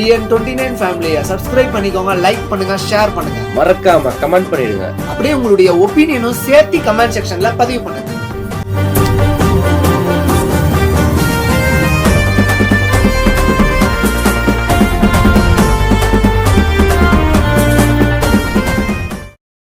TN twenty nine ஃபேமிலியை subscribe பண்ணிக்கோங்க like பண்ணுங்க ஷேர் பண்ணுங்க. மறக்காம கமெண்ட் பண்ணிடுங்க. அப்படியே உங்களுடைய ஒப்பீனியனும் சேர்த்து கமெண்ட் செக்ஷன்ல பதிவு பண்ணுங்க.